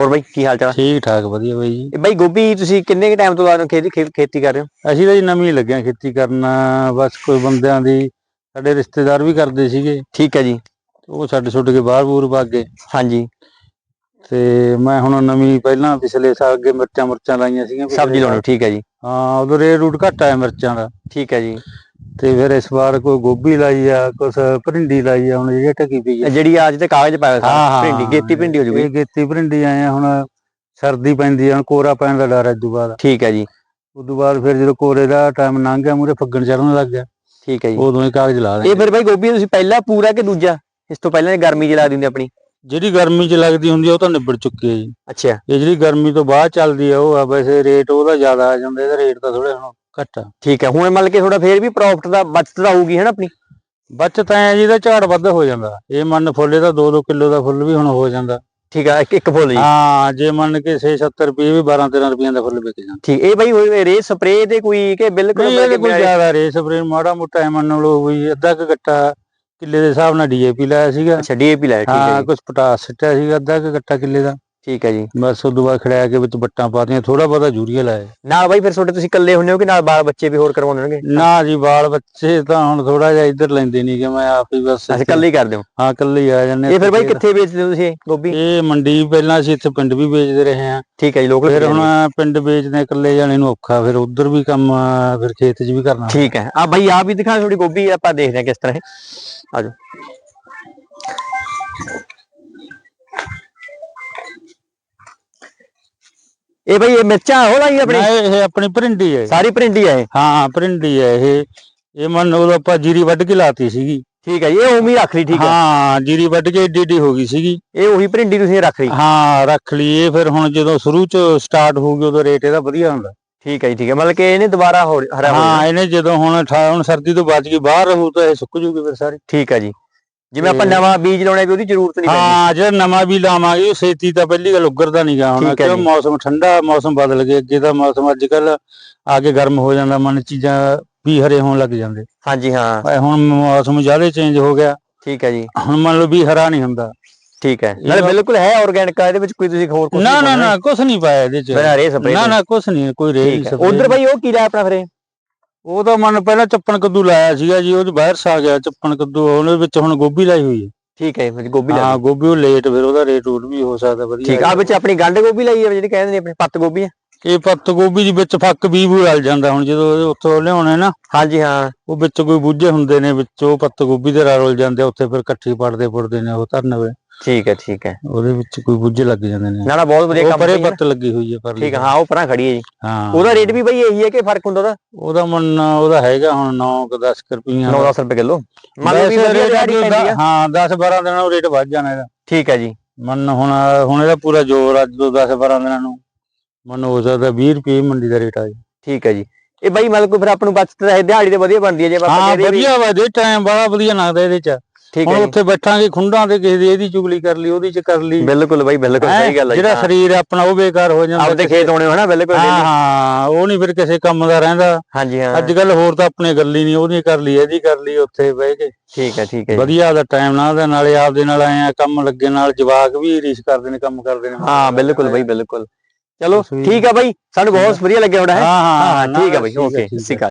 ਹੋਰ ਬਾਈ ਕੀ ਹਾਲ ਚਾਲ ਠੀਕ ਠਾਕ ਵਧੀਆ ਬਾਈ ਜੀ। ਇਹ ਬਾਈ ਗੋਭੀ ਤੁਸੀਂ ਕਿੰਨੇ ਕ ਟਾਈਮ ਤੋਂ ਬਾਅਦ ਖੇਤੀ ਖੇ- ਖੇਤੀ ਕਰ ਰਹੇ ਹੋ? ਅਸੀਂ ਤਾਂ ਜੀ ਨਵੀਂ ਲੱਗਿਆ ਖੇਤੀ ਕਰਨ। ਬਸ ਕੋਈ ਬੰਦਿਆਂ ਦੀ ਸਾਡੇ ਰਿਸ਼ਤੇਦਾਰ ਵੀ ਕਰਦੇ ਸੀਗੇ। ਠੀਕ ਹੈ ਜੀ। ਉਹ ਛੱਡ ਛੁੱਟ ਕੇ ਬਾਹਰ ਬੂਰ ਭੱਗ ਗਏ। ਹਾਂਜੀ। ਤੇ ਮੈਂ ਹੁਣ ਨਵੀਂ ਪਹਿਲਾਂ ਪਿਛਲੇ ਸਾਲ ਅੱਗੇ ਮਿਰਚਾਂ ਮੁਰਚਾਂ ਲਾਈਆਂ ਸੀਗੀਆਂ। ਸਬਜ਼ੀ ਲਾਉਣੀ ਠੀਕ ਹੈ ਜੀ। ਹਾਂ ਉਦੋਂ ਰੇਟ ਰੂਟ ਘੱਟ ਆਇਆ ਮਿਰਚਾਂ ਦਾ। ਠੀਕ ਹੈ ਜੀ। ਤੇ ਫਿਰ ਇਸ ਵਾਰ ਕੋਈ ਗੋਭੀ ਲਾਈ ਆ ਕੁਛ ਭਿੰਡੀ ਲਾਈ ਆ ਹੁਣ ਜਿਹੜੀ ਟਕੀ ਪਈ ਆ। ਜਿਹੜੀ ਅੱਜ ਤੇ ਕਾਗਜ਼ ਪਾਇਆ ਹਾਂ, ਭਿੰਡੀ ਗੇਤੀ ਭਿੰਡੀ ਹੋ ਜੂਗੀ। ਇਹ ਗੇਤੀ ਭਿੰਡੀ ਆਏ ਆ ਹੁਣ ਸਰਦੀ ਪੈਂਦੀ ਆ ਹੁਣ ਕੋਰਾ ਪੈਣ ਦਾ ਡਰ ਹੈ ਉਦੋਂ ਬਾਅਦ। ਠੀਕ ਹੈ ਜੀ। ਉਦੋਂ ਬਾਅਦ ਫਿਰ ਜਦੋਂ ਕੋਰੇ ਦਾ ਟਾਈਮ ਲੰਘ ਗਿਆ ਮੂਰੇ ਫੱਗਣ ਚੜਨ ਲੱਗ ਗਿਆ ਠੀਕ ਹੈ ਜੀ। ਉਦੋਂ ਹੀ ਕਾਗਜ਼ ਲਾ ਲਏ ਇਹ ਫਿਰ ਬਾਈ ਗੋਭੀ ਤੁਸੀਂ ਪਹਿਲਾ ਪੂਰਾ ਕਿ ਦੂਜਾ? ਇਸ ਤੋਂ ਪਹਿਲਾਂ ਇਹ ਗਰਮੀ ਚ ਲਾ ਦਿੰਦੇ ਆਪਣੀ। ਜਿਹੜੀ ਗਰਮੀ 'ਚ ਲੱਗਦੀ ਹੁੰਦੀ ਆ ਉਹ ਤਾਂ ਨਿਬੜ ਚੁੱਕੀ ਹੈ ਜੀ। ਅੱਛਾ। ਇਹ ਜਿਹੜੀ ਗਰਮੀ ਤੋਂ ਬਾਅਦ ਚੱਲਦੀ ਆ ਉਹ ਆ ਵੈਸੇ ਰੇਟ ਉਹਦਾ ਜ਼ਿਆਦਾ ਆ ਜਾਂਦਾ ਇਹਦਾ ਰੇਟ ਤਾਂ ਥੋੜਾ ਹੁਣ ਘੱਟ ਆ। ਠੀਕ ਹੈ ਹੁਣ ਮੰਨ ਕੇ ਥੋੜਾ ਫੇਰ ਵੀ ਪ੍ਰੋਫਿਟ ਦਾ ਬਚਤ ਤਾਂ ਹੋਊਗੀ ਹੈ ਨਾ ਆਪਣੀ? ਬਚਤ ਐ ਜੀ ਦਾ ਝਾੜ ਵੱਧ ਹੋ ਜਾਂਦਾ। ਇਹ ਮੰਨ ਫੁੱਲੇ ਦਾ 2-2 ਕਿਲੋ ਦਾ ਫੁੱਲ ਵੀ ਹੁਣ ਹੋ ਜਾਂਦਾ। ਠੀਕ ਹੈ ਇੱਕ ਇੱਕ ਫੁੱਲ ਜੀ। ਹਾਂ ਜੇ ਮੰਨ ਕੇ 6-70 ਰੁਪਏ ਵੀ 12-13 ਰੁਪਈਆਂ ਦਾ ਫੁੱਲ ਵਿਕ ਜਾਂਦਾ। ਠੀਕ ਇਹ ਬਾਈ ਰੇ ਸਪਰੇ ਤੇ ਕੋਈ ਕਿ ਬਿਲਕੁਲ ਨਹੀਂ ਮਤਲਬ ਕੋਈ ਜ਼ਿਆਦਾ ਰੇ ਸਪਰੇ ਮਾੜਾ ਮੋਟਾ ਐ ਮੰਨ ਲਓ ਵੀ ਅੱਧਾ ਕੁ ਗੱਟਾ ਕਿੱਲੇ ਦੇ ਹਿਸਾਬ ਨਾਲ ਡੀਏਪੀ ਲਾਇਆ ਸੀਗਾ। ਅੱਛਾ ਡੀਏਪੀ ਲਾਇਆ ਠੀਕ ਹੈ ਹਾਂ ਜੀ। ਕੁਝ ਪਟਾਸ ਸਿੱਟਿਆ ਸੀਗਾ ਅੱਧਾ ਕੁ ਗੱਟਾ ਕਿੱਲੇ ਦਾ। ਠੀਕ ਹੈ ਜੀ। ਬਸ ਉਦੋਂ ਬਾਅਦ ਖੜਿਆ ਕੇ ਵਿੱਚ ਬੱਟਾਂ ਪਾਤੀਆਂ ਥੋੜਾ ਬਹੁਤਾ ਯੂਰੀਆ ਲਾਇਆ। ਨਾਲ ਬਾਈ ਫਿਰ ਤੁਹਾਡੇ ਤੁਸੀਂ ਇਕੱਲੇ ਹੁੰਦੇ ਹੋ ਕਿ ਨਾਲ ਬਾਲ ਬੱਚੇ ਵੀ ਹੋਰ ਕਰਵਾਉਂਦੇ ਹੋਣਗੇ? ਨਾ ਜੀ ਬਾਲ ਬੱਚੇ ਤਾਂ ਹੁਣ ਥੋੜਾ ਜਿਹਾ ਇੱਧਰ ਲੈਂਦੇ ਨਹੀਂ ਕਿ ਮੈਂ ਆਪ ਹੀ ਬਸ ਇੱਥੇ- ਇਕੱਲੇ ਹੀ ਕਰਦੇ ਹੋ? ਹਾਂ ਇਕੱਲੇ ਹੀ ਆ ਜਾਂਦੇ ਇਹ ਫਿਰ ਬਾਈ ਕਿੱਥੇ ਵੇਚਦੇ ਹੋ ਤੁਸੀਂ ਇਹ ਗੋਭੀ? ਇਹ ਮੰਡੀ ਪਹਿਲਾਂ ਅਸੀਂ ਇੱਥੇ ਪਿੰਡ ਵੀ ਵੇਚਦੇ ਰਹੇ ਆ ਠੀਕ ਹੈ ਜੀ ਲੋਕਲ ਫਿਰ ਹੁਣ ਪਿੰਡ ਵੇਚਦੇ ਇਕੱਲੇ ਜਾਣੇ ਨੂੰ ਔਖਾ ਫਿਰ ਉਧਰ ਵੀ ਕੰਮ ਫਿਰ ਖੇਤ 'ਚ ਵੀ ਕਰਨਾ। ਠੀਕ ਹੈ। ਆ ਬਾਈ ਆ ਵੀ ਦਿਖਾ ਥੋੜੀ ਗੋਭੀ ਆਪਾਂ ਦੇਖਦੇ ਹਾਂ ਕਿਸ ਤਰ੍ਹਾਂ ਹੈ ਆਜੋ ਇਹ ਬਾਈ ਇਹ ਮਿਰਚਾਂ ਹੋ ਲਾਈ ਆਪਣੀ? ਨਾ, ਇਹ ਆਪਣੀ ਭਰਿੰਡੀ ਹੈ। ਸਾਰੀ ਪ੍ਰਿੰਡੀ ਹੈ ਇਹ? ਹਾਂ ਭਰਿੰਡੀ ਹੈ ਇਹ। ਇਹ ਮੰਨ ਉਦੋਂ ਆਪਾਂ ਜੀਰੀ ਵੱਢ ਕੇ ਲਾਤੀ ਸੀਗੀ। ਠੀਕ ਹੈ ਜੀ ਇਹ ਉਮੀ ਰੱਖ ਲਈ ਠੀਕ ਹੈ। ਹਾਂ ਜੀਰੀ ਵੱਢ ਕੇ ਏਡੀ ਏਡੀ ਹੋ ਗਈ ਸੀਗੀ। ਇਹ ਉਹੀ ਪ੍ਰਿੰਡੀ ਤੁਸੀਂ ਰੱਖ ਲਈ? ਹਾਂ ਰੱਖ ਲਈ ਇਹ ਫਿਰ ਹੁਣ ਜਦੋਂ ਸ਼ੁਰੂ 'ਚ ਸਟਾਰਟ ਹੋ ਗਈ ਉਦੋਂ ਰੇਟ ਇਹਦਾ ਵਧੀਆ ਹੁੰਦਾ। ਠੀਕ ਹੈ ਜੀ ਠੀਕ ਹੈ। ਮਤਲਬ ਕਿ ਇਹਨੇ ਦੁਬਾਰਾ ਹੋ ਹਰਾ ਹੋ ਹਾਂ ਜਾਣਾ। ਇਹਨੇ ਜਦੋਂ ਹੁਣ ਠਾ- ਹੁਣ ਸਰਦੀ ਤੋਂ ਬਚ ਗਈ ਬਾਹਰ ਰਹੂ ਤਾਂ ਇਹ ਸੁੱਕ ਜੂਗੀ ਫਿਰ ਸਾਰੀ। ਠੀਕ ਹੈ ਜੀ। ਜਿਵੇਂ ਆਪਾਂ ਨਵਾਂ ਬੀਜ ਲਾਉਣਾ ਵੀ ਉਹਦੀ ਜ਼ਰੂਰਤ ਨਹੀਂ ਪੈਂਦੀ। ਹਾਂ ਜਿਹੜਾ ਨਵਾਂ ਵੀ ਲਾਵਾਂਗੇ ਉਹ ਛੇਤੀ ਤਾਂ ਪਹਿਲੀ ਗੱਲ ਉੱਗਰਦਾ ਨਹੀਂ ਗਾ ਹੁਣ ਕਿਉਂ ਜੀ। ਮੌਸਮ ਠੰਡਾ ਮੌਸਮ ਬਦਲ ਗਿਆ ਅੱਗੇ ਦਾ ਮੌਸਮ ਅੱਜ ਕੱਲ ਆ ਕੇ ਗਰਮ ਹੋ ਜਾਂਦਾ ਮਨ ਚੀਜ਼ਾਂ ਵੀ ਹਰੇ ਹੋਣ ਲੱਗ ਜਾਂਦੇ। ਹਾਂਜੀ ਹਾਂ। ਹੁਣ ਮੌਸਮ ਜ਼ਿਆਦਾ ਚੇਂਜ ਹੋ ਗਿਆ ਠੀਕ ਹੈ ਜੀ। ਹੁਣ ਮੰਨ ਲਓ ਵੀ ਹਰਾ ਨਹੀਂ ਹੁੰਦਾ। ਠੀਕ ਹੈ। ਨਾਲੇ ਬਿਲਕੁਲ ਹੈ ਆਰਗੈਨਿਕ ਇਹਦੇ ਵਿੱਚ ਕੋਈ ਤੁਸੀਂ ਹੋਰ ਕੁਝ ਨਾ ਨਾ ਨਾ ਕੁਛ ਨਹੀਂ ਪਾਇਆ ਇਹਦੇ ਚ। ਨਾ ਨਾ ਕੁਛ ਨਹੀਂ ਕੋਈ ਰੇ ਠੀਕ ਹੈ। ਉਧਰ ਬਾਈ ਉਹ ਕੀ ਲਾਇਆ ਆਪਣਾ ਫਿਰ? ਉਹ ਤਾਂ ਮਨ ਪਹਿਲਾਂ ਚੱਪਣ ਕੱਦੂ ਲਾਇਆ ਸੀਗਾ ਜੀ ਉਹ ਚ ਵਾਇਰਸ ਆ ਗਿਆ ਚੱਪਣ ਕੱਦੂ ਉਹਦੇ ਵਿੱਚ ਹੁਣ ਗੋਭੀ ਲਾਈ ਹੋਈ ਹੈ। ਠੀਕ ਹੈ ਫਿਰ ਗੋਭੀ ਹਾਂ ਲਈ। ਗੋਭੀ ਉਹ ਲੇਟ ਫਿਰ ਉਹਦਾ ਰੇਟ ਰੂਟ ਵੀ ਹੋ ਸਕਦਾ ਵਧੀਆ ਠੀਕ ਆ ਵਿੱਚ ਆਪਣੀ ਗੰਢ ਗੋਭੀ ਲਾਈ ਹੈ ਜਿਹੜੀ ਕਹਿੰਦੇ ਨੇ ਆਪਣੀ ਪੱਤ ਗੋਭੀ ਹੈ ਇਹ ਪੱਤ ਗੋਭੀ ਦੇ ਵਿੱਚ ਫੱਕ ਵੀ ਵੀ ਰਲ ਜਾਂਦਾ ਹੁਣ ਜਦੋਂ ਇਹ ਉੱਥੋਂ ਲਿਆਉਣੇ ਨਾ। ਹਾਂਜੀ ਹਾਂ। ਉਹ ਵਿੱਚ ਕੋਈ ਬੂਝੇ ਹੁੰਦੇ ਨੇ ਵਿੱਚ ਉਹ ਪੱਤ ਗੋਭੀ ਦੇ ਰਲ ਜਾਂਦੇ ਆ, ਉੱਥੇ ਫਿਰ ਇਕੱਠੀ ਪੜਦੇ ਪੁੜਦੇ ਨੇ ਉਹ ਧਰਨ ਵੇ ਠੀਕ ਹੈ ਠੀਕ ਹੈ। ਉਹਦੇ ਵਿੱਚ ਕੋਈ ਬੂਝੇ ਲੱਗ ਜਾਂਦੇ ਨੇ। ਨਾ ਨਾ ਬਹੁਤ ਵਧੀਆ ਉਹ ਕੰਮ ਪਰੇ ਹੈ। ਪੱਤ ਲੱਗੀ ਹੋਈ ਹੈ ਪਰ ਠੀਕ ਹੈ ਹਾਂ ਉਹ ਪਰਾਂ ਖੜੀ ਹੈ ਜੀ। ਹਾਂ। ਉਹਦਾ ਰੇਟ ਵੀ ਬਾਈ ਇਹੀ ਹੈ ਕਿ ਫ਼ਰਕ ਹੁੰਦਾ ਉਹਦਾ? ਉਹਦਾ ਮਨ ਉਹਦਾ ਹੈਗਾ ਹੁਣ 9 10 ਰੁਪਈਆ। 9-10 ਰੁਪਏ ਕਿਲੋ। ਮੰਨ ਲਓ ਵੀ ਵਧੀਆ ਦਿਹਾੜੀ ਪੈਂਦੀ ਆ। ਹਾਂ 10 12 ਦਿਨਾਂ ਨੂੰ ਰੇਟ ਵੱਧ ਜਾਣਾ ਇਹਦਾ। ਠੀਕ ਹੈ ਜੀ। ਮਨ ਹੁਣ ਹੁਣ ਇਹਦਾ ਪੂਰਾ ਜ਼ੋਰ ਅੱਜ ਤੋਂ 10 12 ਦਿਨਾਂ ਨੂੰ। ਮਨ ਹੋ ਸਕਦਾ 20 ਰੁਪਏ ਮੰਡੀ ਦਾ ਰੇਟ ਆ ਜੀ। ਠੀਕ ਹੈ ਜੀ। ਇਹ ਬਾਈ ਮਤਲਬ ਕੋਈ ਫਿਰ ਆਪਾਂ ਨੂੰ ਬਚਤ ਹੈ ਦਿਹਾੜੀ ਤੇ ਵਧੀਆ ਬਣਦੀ ਹੈ ਜੇ ਆਪਾਂ ਹਾਂ ਵਧੀਆ ਵਾ ਦੇ ਟਾਈਮ ਬੜਾ ਵਧੀਆ ਲੱਗਦਾ ਇਹਦੇ ਚ। ਠੀਕ ਹੁਣ ਹੈ ਉੱਥੇ ਬੈਠਾਂਗੇ ਖੁੰਡਾਂ ਤੇ ਕਿਸੇ ਦੀ ਇਹਦੀ ਚੁਗਲੀ ਕਰ ਲਈ ਉਹਦੀ ਚ ਕਰ ਲਈ। ਬਿਲਕੁਲ ਬਾਈ ਬਿਲਕੁਲ ਸਹੀ ਗੱਲ ਹੈ ਜਿਹੜਾ। ਸਰੀਰ ਆਪਣਾ ਉਹ ਬੇਕਾਰ ਹੋ ਜਾਂਦਾ ਆਪਦੇ ਖੇਤ ਆਉਣੇ ਹੋ ਨਾ ਬਿਲਕੁਲ ਹਾਂ ਉਹ ਨਹੀਂ ਫਿਰ ਕਿਸੇ ਕੰਮ ਦਾ ਰਹਿੰਦਾ। ਹਾਂਜੀ ਹਾਂ। ਅੱਜ ਕੱਲ ਹੋਰ ਤਾਂ ਆਪਣੇ ਗੱਲ ਹੀ ਨਹੀਂ ਉਹਦੀ ਕਰ ਲਈ ਇਹਦੀ ਕਰ ਲਈ ਉੱਥੇ ਬਹਿ ਕੇ। ਠੀਕ ਹੈ ਠੀਕ ਹੈ। ਵਧੀਆ ਦਾ ਟਾਈਮ ਨਾਲ ਉਹਦੇ ਨਾਲੇ ਆਪਦੇ ਨਾਲ ਆਏ ਆ ਕੰਮ ਲੱਗੇ ਨਾਲ ਜਵਾਕ ਵੀ ਰੀਸ ਕਰਦੇ ਨੇ ਕੰਮ ਕਰਦੇ ਨੇ। ਹਾਂ ਬਿਲਕੁਲ ਬਾਈ ਬਿਲਕੁਲ। ਚਲੋ। ਠੀਕ ਹੈ ਬਾਈ ਸਾਨੂੰ ਬਹੁਤ ਵਧੀਆ ਲੱਗਿਆ ਤੁਹਾਡਾ ਹੈ? ਹਾਂ ਹਾਂ ਠੀਕ ਹੈ ਬਾਈ ਓਕੇ। ਸਿਕਾ